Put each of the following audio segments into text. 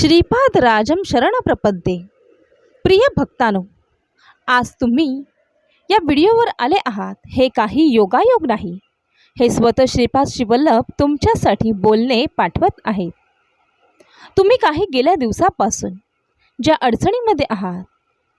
श्रीपाद राजम शरण प्रपद्ये. प्रिय भक्तानो आज तुम्ही या व्हिडिओवर आले आहात. हे काही योगायोग नाही. हे स्वतः श्रीपाद शिवल्लभ तुमच्यासाठी बोलणे पाठवत आहेत. तुम्ही काही गेल्या दिवसापासून ज्या अडचणीमध्ये आहात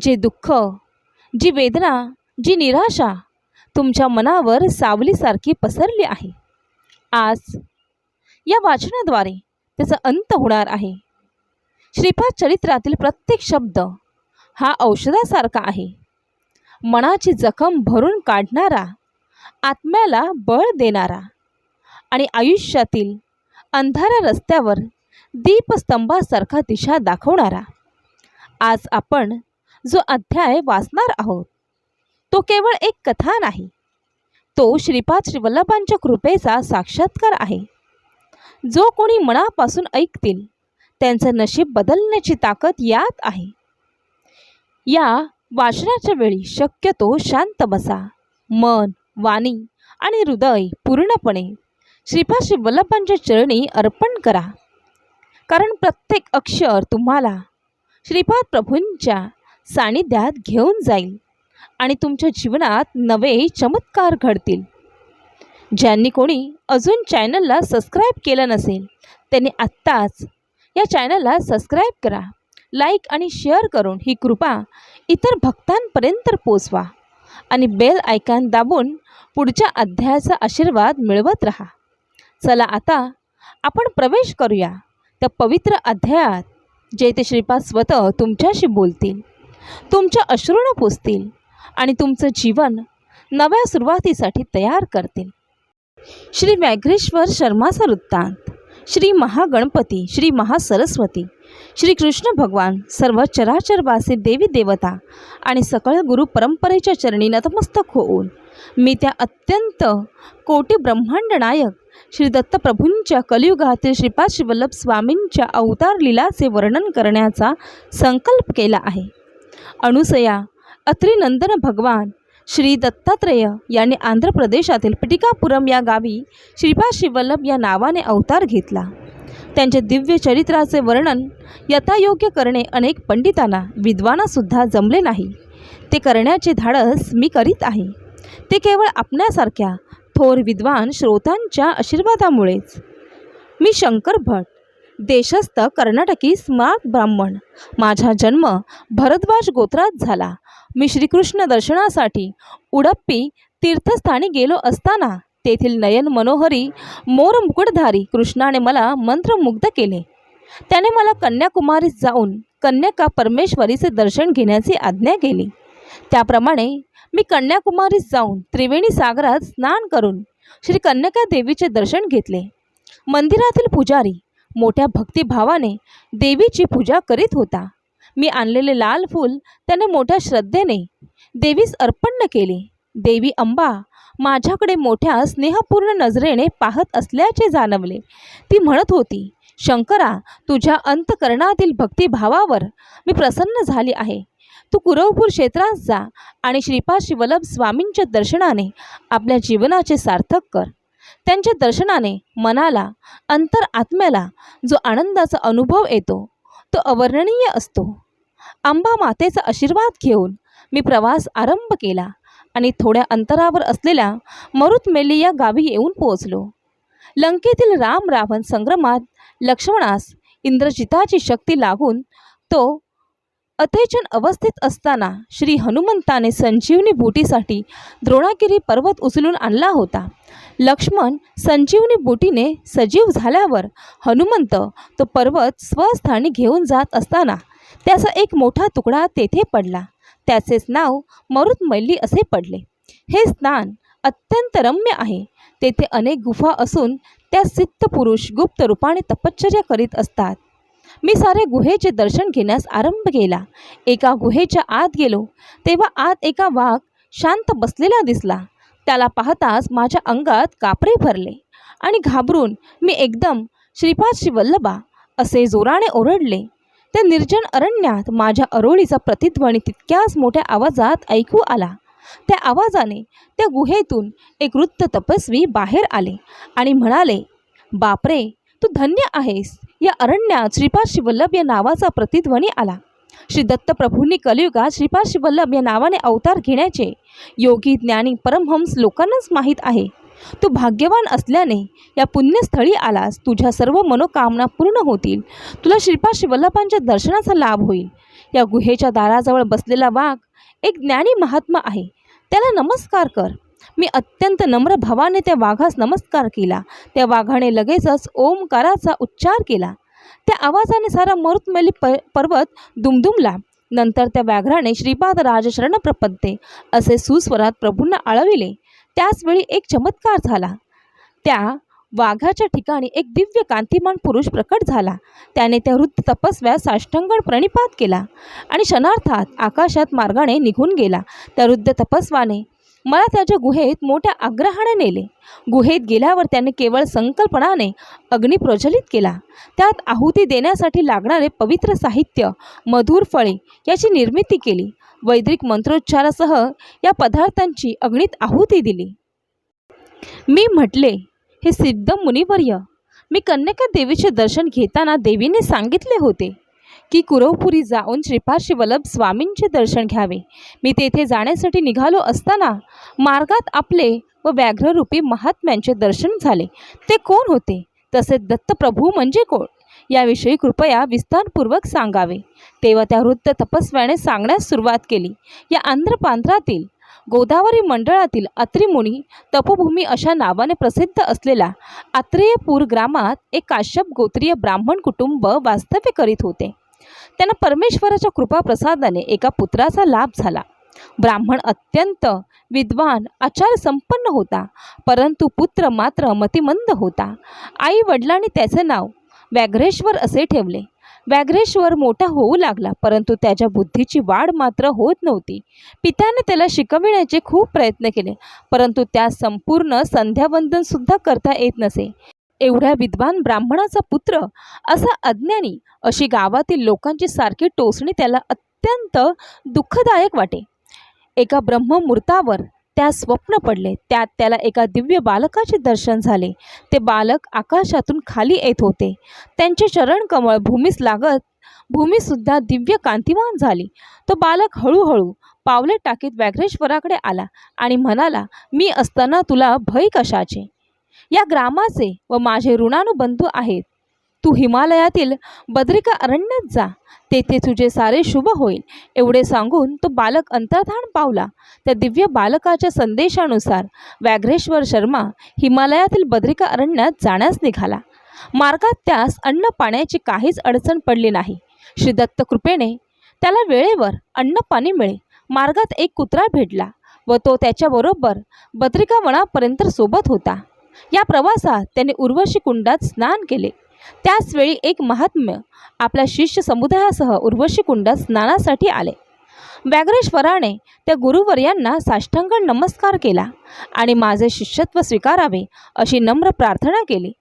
जे दुःख जी वेदना जी निराशा तुमच्या मनावर सावलीसारखी पसरली आहे. आज या वाचनाद्वारे त्याचा अंत होणार आहे. श्रीपाद चरित्रातील प्रत्येक शब्द हा औषधासारखा आहे. मनाची जखम भरून काढणारा आत्म्याला बळ देणारा आणि आयुष्यातील अंधारा रस्त्यावर दीपस्तंभासारखा दिशा दाखवणारा. आज आपण जो अध्याय वाचणार आहोत तो केवळ एक कथा नाही तो श्रीपाद श्रीवल्लभांच्या कृपेचा साक्षात्कार आहे. जो कोणी मनापासून ऐकतील त्यांचं नशीब बदलण्याची ताकद यात आहे. या वाचनाच्या वेळी शक्यतो शांत बसा. मन वाणी आणि हृदय पूर्णपणे श्रीपाशी वल्लभांच्या चरणी अर्पण करा. कारण प्रत्येक अक्षर तुम्हाला श्रीपाद प्रभूंच्या सानिध्यात घेऊन जाईल आणि तुमच्या जीवनात नवे चमत्कार घडतील. ज्यांनी कोणी अजून चॅनलला सबस्क्राईब केलं नसेल त्यांनी आत्ताच या चॅनलला सबस्क्राईब करा. लाईक आणि शेअर करून ही कृपा इतर भक्तांपर्यंत पोचवा. आणि बेल आयकॉन दाबून पुढच्या अध्यायाचा आशीर्वाद मिळवत राहा. चला आता आपण प्रवेश करूया. त्या पवित्र अध्यायात जे श्रीपाद स्वतः तुमच्याशी बोलतील. तुमच्या अश्रूनं पुसतील आणि तुमचं जीवन नव्या सुरुवातीसाठी तयार करतील. श्री व्याघ्रेश्वर शर्माचा वृत्तांत. श्री महागणपती श्री महासरस्वती. श्रीकृष्ण भगवान सर्व चराचरवासी देवी देवता आणि सकळ गुरु परंपरेच्या चरणी नतमस्तक होऊन मी त्या अत्यंत कोटी ब्रह्मांड नायक श्री दत्तप्रभूंच्या कलियुगातील श्रीपाद श्रीवल्लभ स्वामींच्या अवतार लीलाचे वर्णन करण्याचा संकल्प केला आहे. अनुसया अत्रिनंदन भगवान श्री दत्तात्रेय यांनी आंध्र प्रदेशातील पिटिकापुरम या गावी श्रीपाद शिवल्लभ या नावाने अवतार घेतला. त्यांचे दिव्य चरित्राचे वर्णन यथायोग्य करणे अनेक पंडितांना विद्वानासुद्धा जमले नाही. ते करण्याचे धाडस मी करीत आहे. ते केवळ आपण्यासारख्या थोर विद्वान श्रोतांच्या आशीर्वादामुळेच. मी शंकर भट देशस्थ कर्नाटकी स्मार्ट ब्राह्मण. माझा जन्म भरद्वाज गोत्रात झाला. मी श्रीकृष्ण दर्शनासाठी उडप्पी तीर्थस्थानी गेलो असताना तेथील नयन मनोहरी मोरमुकुटधारी कृष्णाने मला मंत्रमुग्ध केले. त्याने मला कन्याकुमारीत जाऊन कन्याका परमेश्वरीचे दर्शन घेण्याची आज्ञा केली. त्याप्रमाणे मी कन्याकुमारीत जाऊन त्रिवेणी सागरात स्नान करून श्री कन्याका देवीचे दर्शन घेतले. मंदिरातील पुजारी मोठ्या भक्तिभावाने देवीची पूजा करीत होता. मी आणलेले लाल फूल त्याने मोठ्या श्रद्धेने देवीस अर्पण केले. देवी अंबा माझ्याकडे मोठ्या स्नेहपूर्ण नजरेने पाहत असल्याचे जाणवले. ती म्हणत होती शंकरा तुझ्या अंतकरणातील भक्तिभावावर मी प्रसन्न झाली आहे. तू कुरवपूर क्षेत्रात जा आणि श्रीपाद शिवल्लभ स्वामींच्या दर्शनाने आपल्या जीवनाचे सार्थक कर. त्यांच्या दर्शनाने मनाला अंतर आत्म्याला जो आनंदाचा अनुभव येतो तो अवर्णनीय असतो. आंबा मातेचा आशीर्वाद घेऊन मी प्रवास आरंभ केला आणि थोड्या अंतरावर असलेल्या मरुतमेली या गावी येऊन पोहोचलो. लंकेतील राम रावण संग्रमात लक्ष्मणास इंद्रजिताची शक्ती लागून तो अतेचन अवस्थेत असताना श्री हनुमंताने संजीवनी बोटीसाठी द्रोणागिरी पर्वत उचलून आणला होता. लक्ष्मण संजीवनी बोटीने सजीव झाल्यावर हनुमंत तो पर्वत स्वस्थानी घेऊन जात असताना त्याचा एक मोठा तुकडा तेथे पडला. त्याचेच नाव मरुतमैली असे पडले. हे स्थान अत्यंत रम्य आहे. तेथे अनेक गुफा असून त्या सिद्ध पुरुष गुप्त रूपाने तपश्चर्या करीत असतात. मी सारे गुहेचे दर्शन घेण्यास आरंभ केला. एका गुहेच्या आत गेलो. तेव्हा आत एका वाघ शांत बसलेला दिसला. त्याला पाहताच माझ्या अंगात कापरे भरले आणि घाबरून मी एकदम श्रीपाद श्रीवल्लभा असे जोराने ओरडले. त्या निर्जन अरण्यात माझ्या अरोळीचा प्रतिध्वनी तितक्याच मोठ्या आवाजात ऐकू आला. त्या आवाजाने त्या गुहेतून एक वृत्त तपस्वी बाहेर आले आणि म्हणाले बापरे! तू धन्य आहेस. या अरण्यात श्रीपाद शिवल्लभ या नावाचा प्रतिध्वनी आला. श्री दत्तप्रभूंनी कलियुगात श्रीपाद शिवल्लभ या नावाने अवतार घेण्याचे योगी ज्ञानी परमहंस लोकांनाच माहीत आहे. तू भाग्यवान असल्याने या पुण्यस्थळी आलास. तुझ्या सर्व मनोकामना पूर्ण होतील. तुला श्रीपाद शिवल्लभांच्या दर्शनाचा लाभ होईल. या गुहेच्या दाराजवळ बसलेला वाघ एक ज्ञानी महात्मा आहे. त्याला नमस्कार कर. मी अत्यंत नम्र भावाने त्या वाघास नमस्कार केला. त्या वाघाने लगेचच ओमकाराचा उच्चार केला. त्या आवाजाने सारा मरुतमेली प पर्वत दुमदुमला. नंतर त्या व्याघ्राने श्रीपाद राजशरण प्रपद्ये असे सुस्वरात प्रभूंना आळविले. त्याचवेळी एक चमत्कार झाला. त्या वाघाच्या ठिकाणी एक दिव्य कांतिमान पुरुष प्रकट झाला. त्याने त्या वृद्ध तपस्व्यास साष्टांगण प्रणिपात केला आणि क्षणार्थात आकाशात मार्गाने निघून गेला. त्या वृद्ध तपस्वाने मला त्याच्या गुहेत मोठ्या आग्रहाने नेले. गुहेत गेल्यावर त्याने केवळ संकल्पनाने अग्नी प्रज्वलित केला. त्यात आहुती देण्यासाठी लागणारे पवित्र साहित्य मधुर फळे याची निर्मिती केली. वैदिक मंत्रोच्चारासह या पदार्थांची अग्नीत आहुती दिली. मी म्हटले हे सिद्ध मुनिवर्य मी कन्यका देवीचे दर्शन घेताना देवीने सांगितले होते. की कुरवपुरी जाऊन श्रीपाद स्वामींचे दर्शन घ्यावे. मी तेथे जाण्यासाठी निघालो असताना मार्गात आपले व व्याघ्ररूपी महात्म्यांचे दर्शन झाले. ते कोण होते? तसेच दत्तप्रभू म्हणजे कोण? याविषयी कृपया विस्तारपूर्वक सांगावे. तेव्हा त्या वृद्ध तपस्व्याने सांगण्यास सुरुवात केली. या आंध्रपांध्रातील गोदावरी मंडळातील अत्रिमुनी तपोभूमी अशा नावाने प्रसिद्ध असलेल्या आत्रेयपूर ग्रामात एक काश्यप गोत्रीय ब्राह्मण कुटुंब वास्तव्य करीत होते. त्यांना परमेश्वराच्या कृपाप्रसादाने एका पुत्राचा लाभ झाला. ब्राह्मण अत्यंत विद्वान आचार संपन्न होता परंतु पुत्र मात्र मतिमंद होता. आई वडिलांनी त्याचे नाव व्याघ्रेश्वर असे ठेवले. व्याघ्रेश्वर मोठा होऊ लागला परंतु त्याच्या बुद्धीची वाढ मात्र होत नव्हती. पित्याने त्याला शिकविण्याचे खूप प्रयत्न केले परंतु त्या संपूर्ण संध्यावंदनसुद्धा करता येत नसे. एवढ्या विद्वान ब्राह्मणाचा पुत्र असा अज्ञानी अशी गावातील लोकांची सारखी टोचणी त्याला अत्यंत दुःखदायक वाटे. एका ब्रह्ममुहूर्तावर त्या स्वप्न पडले. त्यात त्याला एका दिव्य बालकाचे दर्शन झाले. ते बालक आकाशातून खाली येत होते. त्यांचे चरण कमळ भूमीस लागत भूमीसुद्धा दिव्य कांतिमान झाली. तो बालक हळूहळू पावले टाकीत व्याघ्रेश्वराकडे आला आणि म्हणाला मी असताना तुला भय कशाचे? या ग्रामाचे व माझे ऋणानुबंधू आहेत. तू हिमालयातील बद्रिका अरण्यात जा. तेथे तुझे सारे शुभ होईल. एवढे सांगून तो बालक अंतर्धान पावला. त्या दिव्य बालकाच्या संदेशानुसार व्याघ्रेश्वर शर्मा हिमालयातील बद्रिका अरण्यात जाण्यास निघाला. मार्गात त्यास अन्न पाण्याची काहीच अडचण पडली नाही. श्री दत्त कृपेने त्याला वेळेवर अन्न पाणी मिळे. मार्गात एक कुत्रा भेटला व तो त्याच्याबरोबर बद्रिका वनापर्यंत सोबत होता. या प्रवासात त्याने उर्वशी कुंडात स्नान केले. त्याचवेळी एक महात्म्य आपल्या शिष्य समुदायासह उर्वशी कुंडात स्नानासाठी आले. व्याघ्रेश्वराने त्या गुरुवर्यांना साष्टांगण नमस्कार केला आणि माझे शिष्यत्व स्वीकारावे अशी नम्र प्रार्थना केली.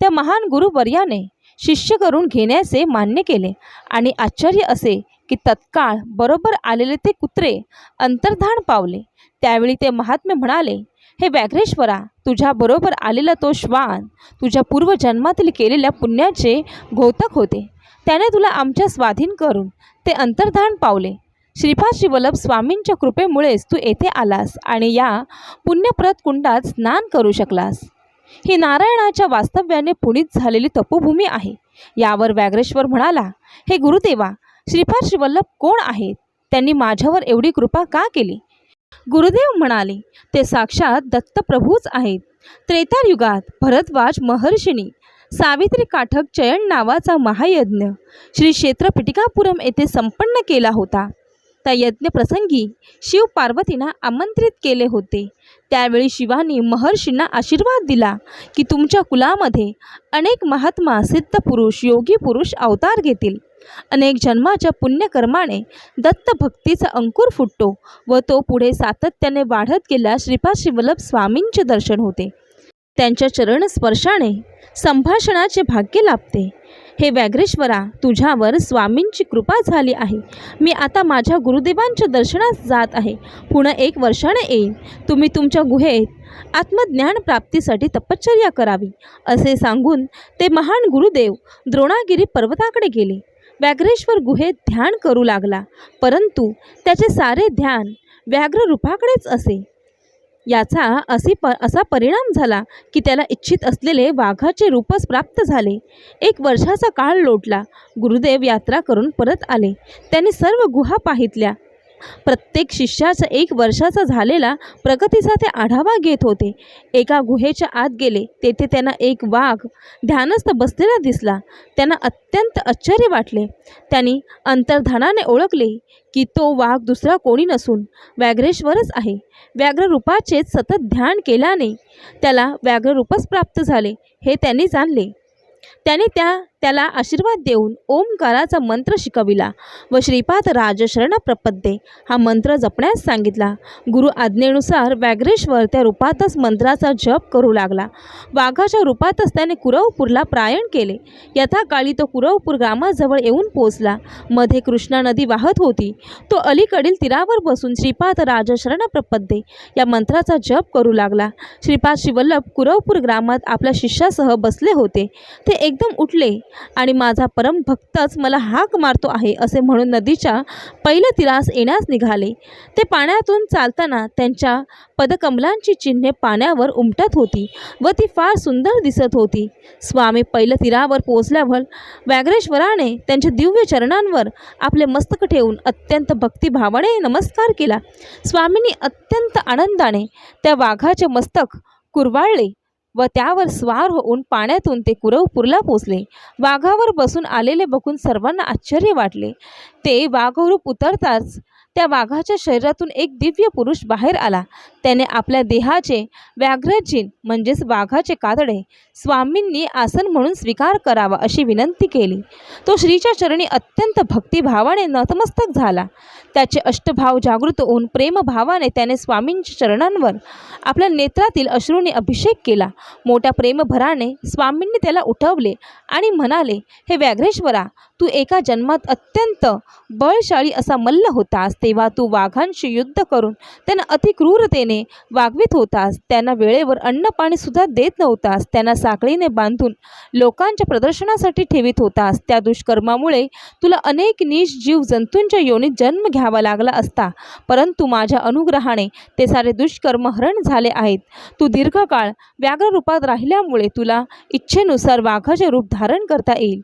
त्या महान गुरुवर्याने शिष्य करून घेण्याचे मान्य केले आणि आश्चर्य असे की तत्काळ बरोबर आलेले ते कुत्रे अंतर्धान पावले. त्यावेळी ते महात्मे म्हणाले हे व्याघ्रेश्वरा तुझ्याबरोबर आलेला तो श्वान तुझ्या पूर्वजन्मातील केलेल्या पुण्याचे घोतक होते. त्याने तुला आमच्या स्वाधीन करून ते अंतर्धान पावले. श्रीपाद शिवल्लभ स्वामींच्या कृपेमुळेच तू येथे आलास आणि या पुण्यप्रत कुंडात स्नान करू शकलास. ही नारायणाच्या वास्तव्याने पुणित झालेली तपोभूमी आहे. यावर व्याघ्रेश्वर म्हणाला हे गुरुदेवा श्रीपाद शिवल्लभ कोण आहेत? त्यांनी माझ्यावर एवढी कृपा का केली? गुरुदेव म्हणाले ते साक्षात दत्तप्रभूच आहेत. त्रेतायुगात भरद्वाज महर्षिनी सावित्री काठक चयन नावाचा महायज्ञ श्री क्षेत्र पिटिकापुरम येथे संपन्न केला होता. त्या यज्ञप्रसंगी शिव पार्वतींना आमंत्रित केले होते. त्यावेळी शिवानी महर्षींना आशीर्वाद दिला की तुमच्या कुलामध्ये अनेक महात्मा सिद्ध पुरुष योगी पुरुष अवतार घेतील. अनेक जन्माच्या पुण्यकर्माने दत्तभक्तीचा अंकुर फुटतो व तो पुढे सातत्याने वाढत गेल्या श्रीपाद शिवल्लभ स्वामींचे दर्शन होते. त्यांच्या चरणस्पर्शाने संभाषणाचे भाग्य लाभते. हे व्याघ्रेश्वरा तुझ्यावर स्वामींची कृपा झाली आहे. मी आता माझ्या गुरुदेवांच्या दर्शनास जात आहे. पुन्हा एक वर्षाने येईन. तुम्ही तुमच्या गुहेत आत्मज्ञान प्राप्तीसाठी तपश्चर्या करावी. असे सांगून ते महान गुरुदेव द्रोणागिरी पर्वताकडे गेले. व्याघ्रेश्वर गुहेत ध्यान करू लागला. परंतु त्याचे सारे ध्यान व्याघ्र रूपाकडेच असे. याचा असे प असा परिणाम झाला की त्याला इच्छित असलेले वाघाचे रूपच प्राप्त झाले. एक वर्षाचा काळ लोटला. गुरुदेव यात्रा करून परत आले. त्यांनी सर्व गुहा पाहितल्या. प्रत्येक शिष्याचा एक वर्षाचा झालेला प्रगतीचा ते आढावा घेत होते. एका गुहेच्या आत गेले तेथे त्यांना एक वाघ ध्यानस्थ बसलेला दिसला. त्यांना अत्यंत आश्चर्य वाटले. त्यांनी अंतर्धानाने ओळखले की तो वाघ दुसरा कोणी नसून व्याघ्रेश्वरच आहे. व्याघ्ररूपाचेच सतत ध्यान केल्याने त्याला व्याघ्ररूपच प्राप्त झाले हे त्यांनी जाणले. त्याने त्या त्याला आशीर्वाद देऊन ओंकाराचा मंत्र शिकविला व श्रीपाद राजशरण प्रपद्ये. हा मंत्र जपण्यास सांगितला. गुरु आज्ञेनुसार व्याघ्रेश्वर त्या रूपातच मंत्राचा जप करू लागला. वाघाच्या रूपातच त्याने कुरवपूरला प्रायण केले. यथाकाळी तो कुरवपूर ग्रामाजवळ येऊन पोचला मध्ये कृष्णा नदी वाहत होती. तो अलीकडील तीरावर बसून श्रीपाद राजशरण प्रपद्ये या मंत्राचा जप करू लागला. श्रीपाद शिवल्लभ कुरवपूर ग्रामात आपल्या शिष्यासह बसले होते. ते एकदम उठले. आणि माझा परमभक्तच मला हाक मारतो आहे असे म्हणून नदीच्या पहिल्या तिरास येण्यास निघाले. ते पाण्यातून चालताना त्यांच्या पदकमलांची चिन्हे पाण्यावर उमटत होती व ती फार सुंदर दिसत होती. स्वामी पहिल्या तीरावर पोचल्यावर व्याघ्रेश्वराने त्यांच्या दिव्य चरणांवर आपले मस्तक ठेवून अत्यंत भक्तिभावाने नमस्कार केला. स्वामींनी अत्यंत आनंदाने त्या वाघाचे मस्तक कुरवाळले. व त्यावर स्वार होऊन पाण्यातून ते कुरवपूरला पोचले. वाघावर बसून आलेले बघून सर्वांना आश्चर्य वाटले. ते वाघरूप उतरताच त्या वाघाच्या शरीरातून एक दिव्य पुरुष बाहेर आला. त्याने आपल्या देहाचे व्याघ्रचिन म्हणजेच वाघाचे कातडे स्वामींनी आसन म्हणून स्वीकार करावा अशी विनंती केली. तो श्रीच्या चरणी अत्यंत भक्तिभावाने नतमस्तक झाला. त्याचे अष्टभाव जागृत होऊन प्रेमभावाने त्याने स्वामींच्या चरणांवर आपल्या नेत्रातील अश्रूने अभिषेक केला. मोठ्या प्रेमभराने स्वामींनी त्याला उठवले आणि म्हणाले हे व्याघ्रेश्वरा तू एका जन्मात अत्यंत बळशाळी असा मल्ल होतास तेव्हा तू वाघांशी युद्ध करून त्यांना अतिक्रूरतेने वागवित होतास. त्यांना वेळेवर अन्न पाणीसुद्धा देत नव्हतास. त्यांना साखळीने बांधून लोकांच्या प्रदर्शनासाठी ठेवित होतास. त्या दुष्कर्मामुळे तुला अनेक नीच जीव जंतूंच्या योनीत जन्म घ्यावा लागला असता. परंतु माझ्या अनुग्रहाने ते सारे दुष्कर्म हरण झाले आहेत. तू दीर्घकाळ व्याघ्ररूपात राहिल्यामुळे तुला इच्छेनुसार वाघाचे रूप धारण करता येईल.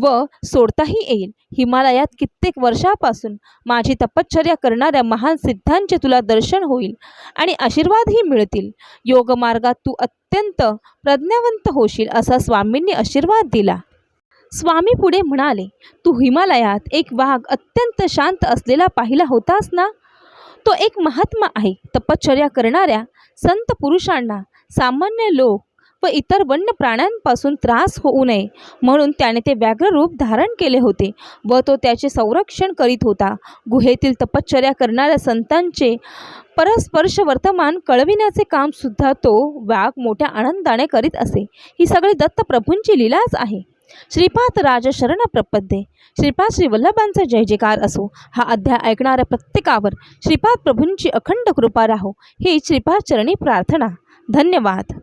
व सोडताही येईल. हिमालयात कित्येक वर्षापासून माझी तपश्चर्या करणाऱ्या महान सिद्धांचे तुला दर्शन होईल आणि आशीर्वादही मिळतील. योगमार्गात तू अत्यंत प्रज्ञावंत होशील असा स्वामींनी आशीर्वाद दिला. स्वामी पुढे म्हणाले तू हिमालयात एक वाघ अत्यंत शांत असलेला पाहिला होतास ना? तो एक महात्मा आहे. तपश्चर्या करणाऱ्या संत पुरुषांना सामान्य लोक व इतर वन्य प्राण्यांपासून त्रास होऊ नये. म्हणून त्याने ते व्याघ्ररूप धारण केले होते व तो त्याचे संरक्षण करीत होता. गुहेतील तपश्चर्या करणाऱ्या संतांचे परस्पर्श वर्तमान कळविण्याचे कामसुद्धा तो वाघ मोठ्या आनंदाने करीत असे. ही सगळी दत्तप्रभूंची लीलाच आहे. श्रीपाद राज शरण प्रपद्ये श्रीपाद श्री वल्लभांचा जय जयकार असो. हा अध्याय ऐकणाऱ्या प्रत्येकावर श्रीपाद प्रभूंची अखंड कृपा राहो. ही श्रीपाद चरणी प्रार्थना. धन्यवाद.